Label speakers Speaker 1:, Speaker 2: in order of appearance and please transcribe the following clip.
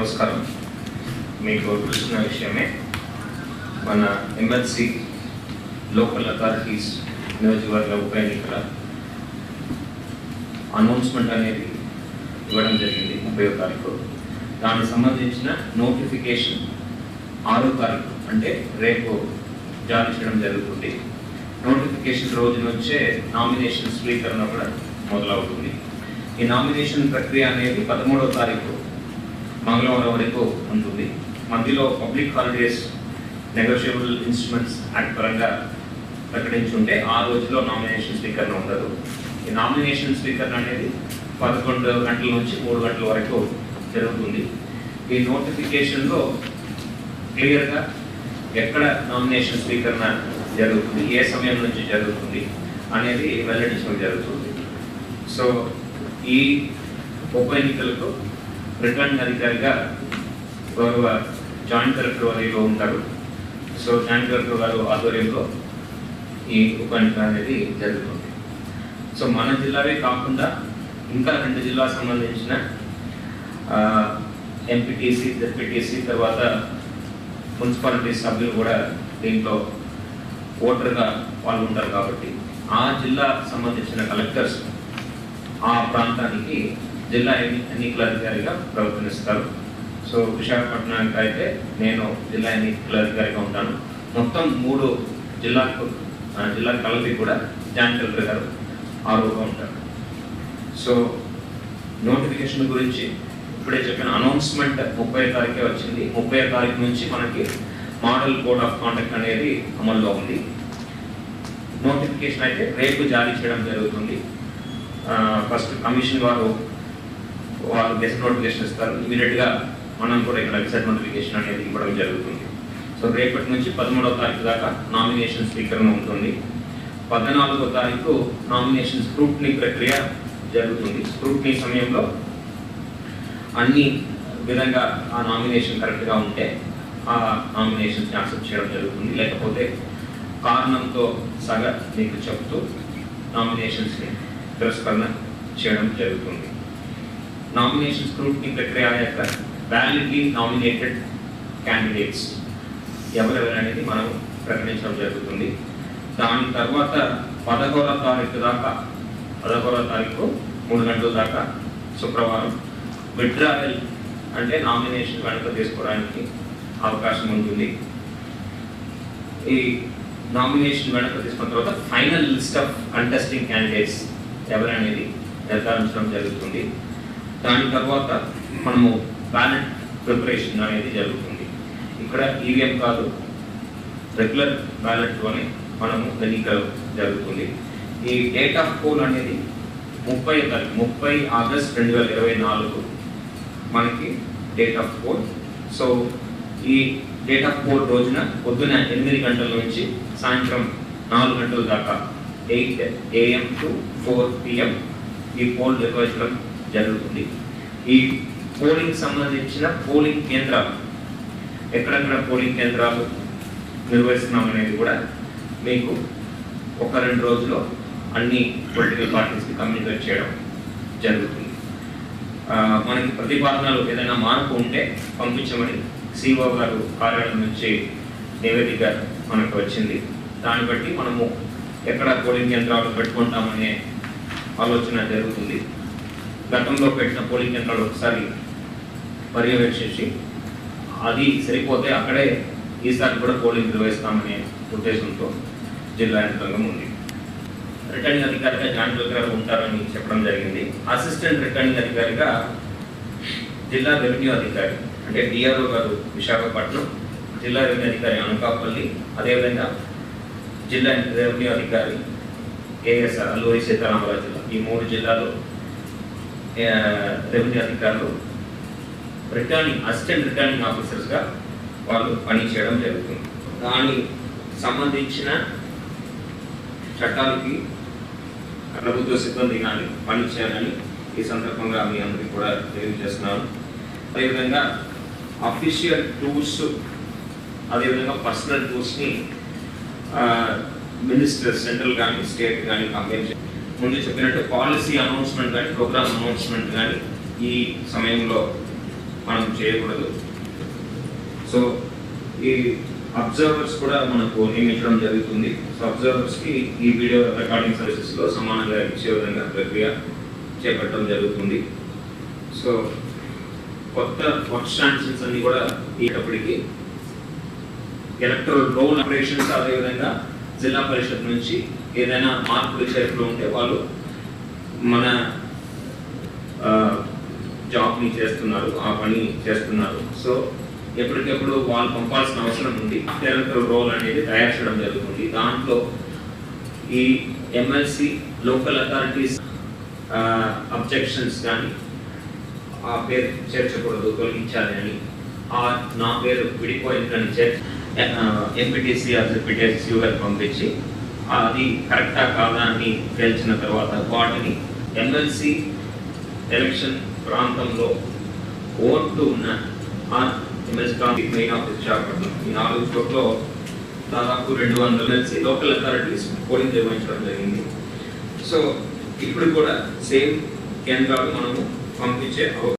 Speaker 1: నమస్కారం. మీకు తెలిసిన విషయమే మన ఎమ్మెల్సీ లోకల్ అథారిటీస్ నియోజకవర్గ ఉప ఎన్నికల అనౌన్స్మెంట్ అనేది ఇవ్వడం జరిగింది ముప్పై తారీఖు. దానికి సంబంధించిన నోటిఫికేషన్ ఆరో తారీఖు అంటే రేపు జారీ చేయడం జరుగుతుంది. నోటిఫికేషన్ రోజు నుంచే నామినేషన్ స్వీకరణ కూడా మొదలవుతుంది. ఈ నామినేషన్ ప్రక్రియ అనేది పదమూడవ తారీఖు మంగళవారం వరకు ఉంటుంది. మధ్యలో public holidays negotiable instruments act పరంగా ప్రకటించుంటే ఆ రోజులో నామినేషన్ స్పీకర్ను ఉండదు ఈ నామినేషన్ స్పీకర్ అనేది పదకొండు గంటల నుంచి మూడు గంటల వరకు జరుగుతుంది. ఈ నోటిఫికేషన్లో క్లియర్గా ఎక్కడ నామినేషన్ స్వీకరణ జరుగుతుంది ఏ సమయం నుంచి జరుగుతుంది అనేది వెల్లడించడం జరుగుతుంది. సో ఈ ఉప ఎన్నికలకు రిటర్నింగ్ అధికారిగా గౌరవ జాయింట్ కలెక్టర్ వారిలో ఉంటారు. సో జాయింట్ కలెక్టర్ గారు ఆధ్వర్యంలో ఈ ఉప అనేది జరుగుతుంది. సో మన జిల్లావే కాకుండా ఇంకా రెండు జిల్లాకు సంబంధించిన ఎంపీటీసీ జెడ్పీటీసీ తర్వాత మున్సిపాలిటీ సభ్యులు కూడా దీంట్లో ఓటర్గా పాల్గొంటారు కాబట్టి ఆ జిల్లా సంబంధించిన కలెక్టర్స్ ఆ ప్రాంతానికి జిల్లా ఎన్నికల అధికారిగా ప్రవర్తిస్తారు? సో విశాఖపట్నానికి అయితే నేను జిల్లా ఎన్నికల అధికారిగా ఉంటాను. మొత్తం మూడు జిల్లాకు జిల్లా కలిపి కూడా జాయింట్ కలెక్టర్ గారు ఆరోగ్యంగా ఉంటారు. సో నోటిఫికేషన్ గురించి ఇప్పుడే చెప్పిన అనౌన్స్మెంట్ ముప్పై తారీఖే వచ్చింది. ముప్పై తారీఖు నుంచి మనకి మోడల్ కోడ్ ఆఫ్ కాండక్ట్ అనేది అమల్లో ఉంది. నోటిఫికేషన్ అయితే రేపు జారీ చేయడం జరుగుతుంది. ఫస్ట్ కమిషన్ వారు వాళ్ళు గెస్ట్ నోటిఫికేషన్ ఇస్తారు. ఇమీడియట్గా మనం కూడా ఇక్కడ గెస్ట్ నోటిఫికేషన్ అనేది ఇవ్వడం జరుగుతుంది. సో రేపటి నుంచి పదమూడవ తారీఖు దాకా నామినేషన్ స్వీకరణ ఉంటుంది. పద్నాలుగో తారీఖు నామినేషన్ స్క్రూట్నీ ప్రక్రియ జరుగుతుంది. స్క్రూట్నీ సమయంలో అన్ని విధంగా ఆ నామినేషన్ కరెక్ట్గా ఉంటే ఆ నామినేషన్ యాక్సెప్ట్ చేయడం జరుగుతుంది. లేకపోతే కారణంతో సగ మీకు చెప్తూ నామినేషన్స్ని తిరస్కరణ చేయడం జరుగుతుంది. నామినేషన్ స్క్రూటినీ ప్రక్రియ యొక్క వ్యాలిడ్లీ నామినేటెడ్ క్యాండిడేట్స్ ఎవరెవరు అనేది మనం ప్రకటించడం జరుగుతుంది. దాని తర్వాత పదకొండవ తారీఖు దాకా పదకొండవ తారీఖు మూడు గంటల దాకా శుక్రవారం విడ్రావెల్ అంటే నామినేషన్ వెనక తీసుకోవడానికి అవకాశం ఉంటుంది. ఈ నామినేషన్ వెనక తీసుకున్న తర్వాత final list of contesting candidates ఎవరనేది నిర్ధారించడం జరుగుతుంది. దాని తర్వాత మనము బ్యాలెట్ ప్రిపరేషన్ అనేది జరుగుతుంది. ఇక్కడ ఈవీఎం కాదు రెగ్యులర్ బ్యాలెట్లోనే మనము ఎన్నిక జరుగుతుంది. ఈ డేట్ ఆఫ్ పోల్ అనేది ముప్పై తారీఖు ముప్పై ఆగస్ట్ రెండు వేల ఇరవై నాలుగు మనకి డేట్ ఆఫ్ పోల్ సో ఈ డేట్ ఆఫ్ పోల్ రోజున పొద్దున ఎనిమిది గంటల నుంచి సాయంత్రం నాలుగు గంటల దాకా eight AM to four PM ఈ పోల్ నిర్వహించడం జరుగుతుంది. ఈ పోలింగ్ సంబంధించిన పోలింగ్ కేంద్రాలు ఎక్కడెక్కడ పోలింగ్ కేంద్రాలు నిర్వహిస్తున్నాం అనేది కూడా మీకు ఒక రెండు రోజుల్లో అన్ని పొలిటికల్ పార్టీస్కి కమ్యూనికేట్ చేయడం జరుగుతుంది. మనకి ప్రతిపాదనలు ఏదైనా మార్పు ఉంటే పంపించమని సిఓ గారు కార్యాలయం నుంచి నివేదిక మనకు వచ్చింది. దాన్ని బట్టి మనము ఎక్కడ పోలింగ్ కేంద్రాలు పెట్టుకుంటామనే ఆలోచన జరుగుతుంది. గతంలో పెట్టిన పోలింగ్ కేంద్రాలు ఒకసారి పర్యవేక్షించి అది సరిపోతే అక్కడే ఈసారి కూడా పోలింగ్ నిర్వహిస్తామనే ఉద్దేశంతో జిల్లా యంత్రాంగం ఉంది. రిటర్నింగ్ అధికారిగా జాయింట్ కలెక్టర్ ఉంటారని చెప్పడం జరిగింది. అసిస్టెంట్ రిటర్నింగ్ అధికారిగా జిల్లా రెవెన్యూ అధికారి అంటే డిఆర్ఓ గారు విశాఖపట్నం జిల్లా రెవెన్యూ అధికారి అనకాపల్లి అదేవిధంగా జిల్లా రెవెన్యూ అధికారి ఏఎస్ఆర్ అల్లూరి సీతారామరాజు జిల్లా ఈ మూడు జిల్లాలో రెవెన్యూ అధికారులు రిటర్నింగ్ అసిస్టెంట్ రిటర్నింగ్ ఆఫీసర్స్గా వాళ్ళు పనిచేయడం జరుగుతుంది. దానికి సంబంధించిన చట్టాలకి ప్రభుత్వ సిబ్బంది కానీ పనిచేయాలని ఈ సందర్భంగా మీ అందరికీ కూడా తెలియజేస్తున్నాను. అదేవిధంగా అఫీషియల్ టూర్స్ అదేవిధంగా పర్సనల్ టూర్స్ని మినిస్టర్ సెంట్రల్ కానీ స్టేట్ కానీ కంపెనీ ముందు చెప్పినట్టు పాలసీ అనౌన్స్మెంట్ కానీ ప్రోగ్రామ్ అనౌన్స్మెంట్ కానీ ఈ సమయంలో మనం చేయకూడదు. సో ఈ అబ్జర్వర్స్ కూడా మనకు నియమించడం జరుగుతుంది. సో అబ్జర్వర్స్కి ఈ వీడియో రికార్డింగ్ సర్వీసెస్లో సమానంగా ఇచ్చే విధంగా ప్రక్రియ చేపట్టడం జరుగుతుంది. సో కొత్త వర్క్ స్టాండ్స్ అన్ని కూడా ఇప్పటికీ ఎలక్ట్రల్ రోల్ ఆపరేషన్స్ అదేవిధంగా జిల్లా పరిషత్ నుంచి ఏదైనా మార్పులు చేర్పులు ఉంటే వాళ్ళు మన జాబ్ని చేస్తున్నారు ఆ పని చేస్తున్నారు. సో ఎప్పటికెప్పుడు వాళ్ళు పంపాల్సిన అవసరం ఉంది. నిరంతర రోల్ అనేది తయారు చేయడం జరుగుతుంది. దాంట్లో ఈ ఎమ్మెల్సీ లోకల్ అథారిటీస్ అబ్జెక్షన్స్ కానీ ఆ పేరు చేర్చకూడదు తొలగించాలి అని. ఆ నా పేరు విడిపోయిందని చేర్చి ఎంపీటీసీ అసలు గారు పంపించి అది కరెక్టా కాదా అని తేల్చిన తర్వాత వాటిని ఎమ్మెల్సీ ఎలక్షన్ ప్రాంతంలో ఓట్లు ఉన్న ఆ ఎమ్మెల్సీ మెయిన్ ఆఫీస్ విశాఖపట్నం ఈ నాలుగు చోట్ల దాదాపు రెండు వందల ఎమ్మెల్సీ లోకల్ అథారిటీస్ పోలింగ్ నిర్వహించడం జరిగింది. సో ఇప్పుడు కూడా సేమ్ కేంద్రాలు మనము పంపించే